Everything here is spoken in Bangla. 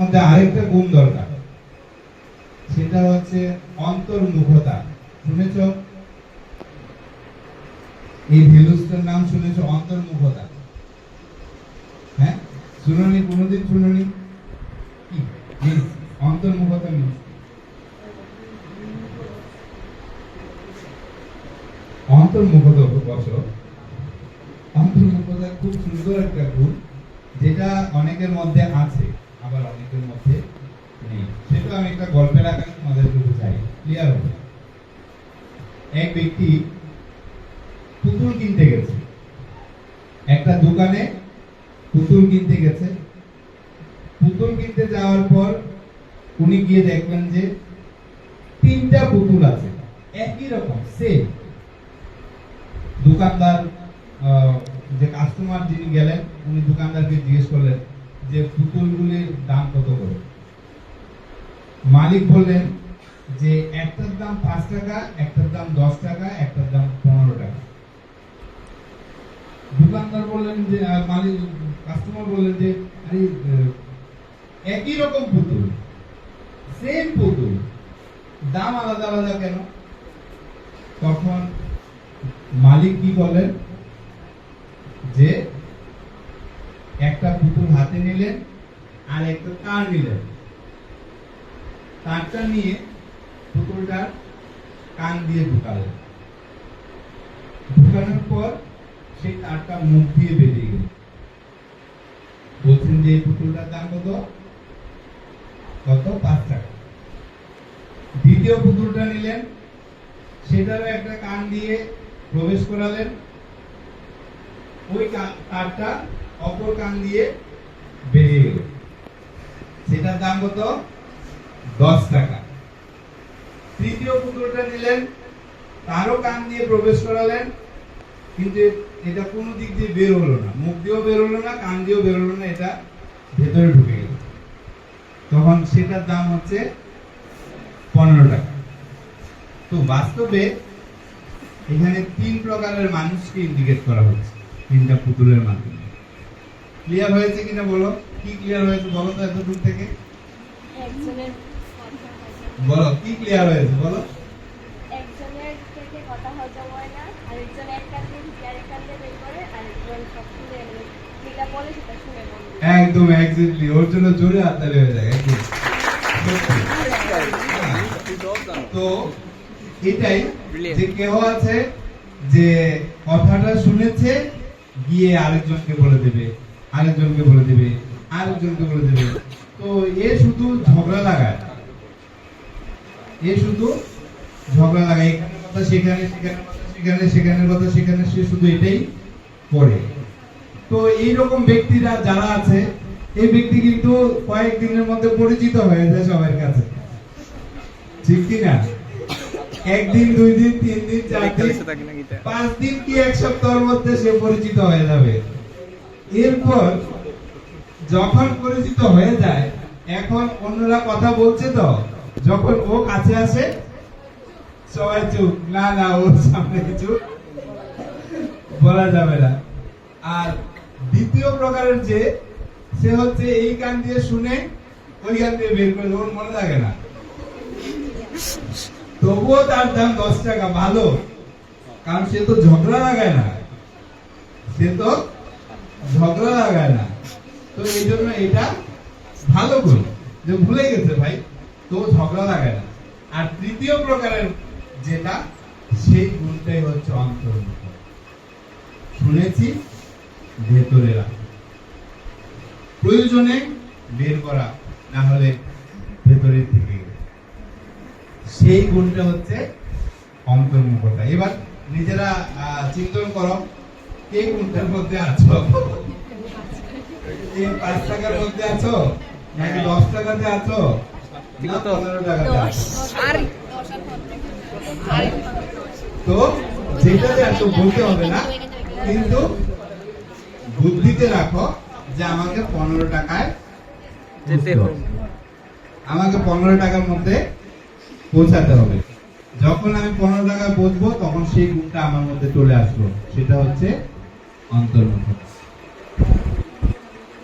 মধ্যে আরেকটা গুণ দরকার। সেটা হচ্ছে অন্তর্মুখতা। শুনেছ? এই ভ্যালুসটার নাম শুনেছ, অন্তর্মুখতা। হ্যাঁ? শুনুনি? কোনোদিন শুনুনি? কি? অন্তর্মুখতা কি? অন্তর্মুখতা বসো অন্তর্মুখতা খুব সুন্দর একটা গুণ, যেটা অনেকের মধ্যে আছে। আবার অনেকের মধ্যে নেই। সেটা আমি একটা গল্পের আকারে তোমাদেরকে বোঝাই। ক্লিয়ার হবে? এক ব্যক্তি পুতুল কিনতে গেছে। একটা দোকানে পুতুল কিনতে গেছে। পুতুল কিনতে যাওয়ার পর উনি গিয়ে দেখলেন যে তিনটা পুতুল আছে। একই রকম সেম দোকানদার যে কাস্টমার যিনি গেলেন, উনি দোকানদারকে জিজ্ঞেস করলেন যে পুতুলগুলির দাম কত করে? মালিক বললেন যে একটার দাম পাঁচ টাকা, একটার দাম দশ টাকা, একটার দাম পনেরো টাকা। দোকানদার বললেন যে মালিক কাস্টমার বললেন যে একই রকম পুতুল সেম পুতুল, দাম আলাদা আলাদা কেন? তখন মালিক কি বলেন যে একটা পুতুল হাতে নিলেন আর একটা তার নিলেন। তারটা নিয়ে পুতুলটার কান দিয়ে ঢুকালেন। ঢুকানোর পর সেই তারটা মুখ দিয়ে বেরিয়ে গেল। বলছেন যে পুতুলটার দাম কত? কত? পাঁচ টাকা। দ্বিতীয় পুতুলটা নিলেন। সেটারও একটা কান দিয়ে প্রবেশ করালেন। ওই তারটা অপর কান দিয়ে বেরিয়ে গেল। সেটার দাম কত? দশ টাকা। তৃতীয় পুতুলটা নিলেন, তারও কান দিয়ে প্রবেশ করালেন, কিন্তু এটা কোনো দিক দিয়ে বের হলো না। মুখ দিয়েও বের হলো না, কান দিয়েও বের হলো না, এটা ভেতরে ঢুকে গেল। তখন সেটার দাম হচ্ছে পনেরো টাকা। তো বাস্তবে এখানে তিন প্রকারের মানুষকে ইন্ডিকেট করা হচ্ছে, তিনটা পুতুলের মাধ্যমে। ক্লিয়ার হয়েছে কিনা বলো? কি ক্লিয়ার হয়েছে? বলো তো এত দূর থেকে। বলো কি ক্লিয়ার হয়েছে? বলো। একদম এক্স্যাক্টলি ওর জন্য জোরে হাততালি হয়ে যায় একদম। তো এটাই যে কেউ আছে যে কথাটা শুনেছে গিয়ে আরেকজনকে বলে দেবে। আরেকজনকে বলে দেবে আরেকজনকে বলে দেবে। তো এ শুধু ঝগড়া লাগায়। এ শুধু ঝগড়া লাগায়। এখানের কথা সেখানে সেখানের কথা সেখানে সেখানের কথা সেখানে সে শুধু এটাই করে। তো এইরকম ব্যক্তিরা যারা আছে এই ব্যক্তি কিন্তু কয়েকদিনের মধ্যে পরিচিত হয়ে যায় সবার কাছে। ঠিক কি না? একদিন দুই দিন তিন দিন চার দিন পাঁচ দিন কি এক সপ্তাহের মধ্যে সে পরিচিত হয়ে যাবে? এরপর যখন পরিচিত হয়ে যায়, এখন অন্যরা কথা বলছে তো? যখন ও কাছে আসে, সবাই চুপ। না না, ওর সামনে কিছু বলা যাবে না। আর দ্বিতীয় প্রকারের যে, সে হচ্ছে এই গান দিয়ে শুনে ওই গান দিয়ে বের করে ওর মনে থাকে না। তবুও তার দাম দশ টাকা, ভালো। কারণ সে তো ঝগড়া লাগায় না। সে তো ঝগড়া লাগায় না। তো এই জন্য এটা ভালো গুণ যে ভুলে গেছে ভাই, তো ঝগড়া লাগায় না। আর তৃতীয় প্রকারের যেটা, সেই গুণটাই হচ্ছে অন্তর্মুখ শুনেছি, ভেতরে প্রয়োজনে বের করা, না হলে ভেতরে থেকে সেই গুণটা হচ্ছে অন্তর্মুখতা। এবার নিজেরা চিন্তন করো। কে কোনটার মধ্যে আছো? এই পাঁচ টাকার মধ্যে আছো? নাকি দশ টাকাতে আছো? না পনেরো টাকাতে তো যেটাতে এত বলতে হবে না কিন্তু বুদ্ধিতে রাখো যে আমাকে পনেরো টাকায় যেতে হবে। আমাকে পনেরো টাকার মধ্যে পৌঁছাতে হবে। যখন আমি পনেরো টাকায় পৌঁছবো তখন সেই গুণটা আমার মধ্যে চলে আসলো। সেটা হচ্ছে অন্তর্মুখ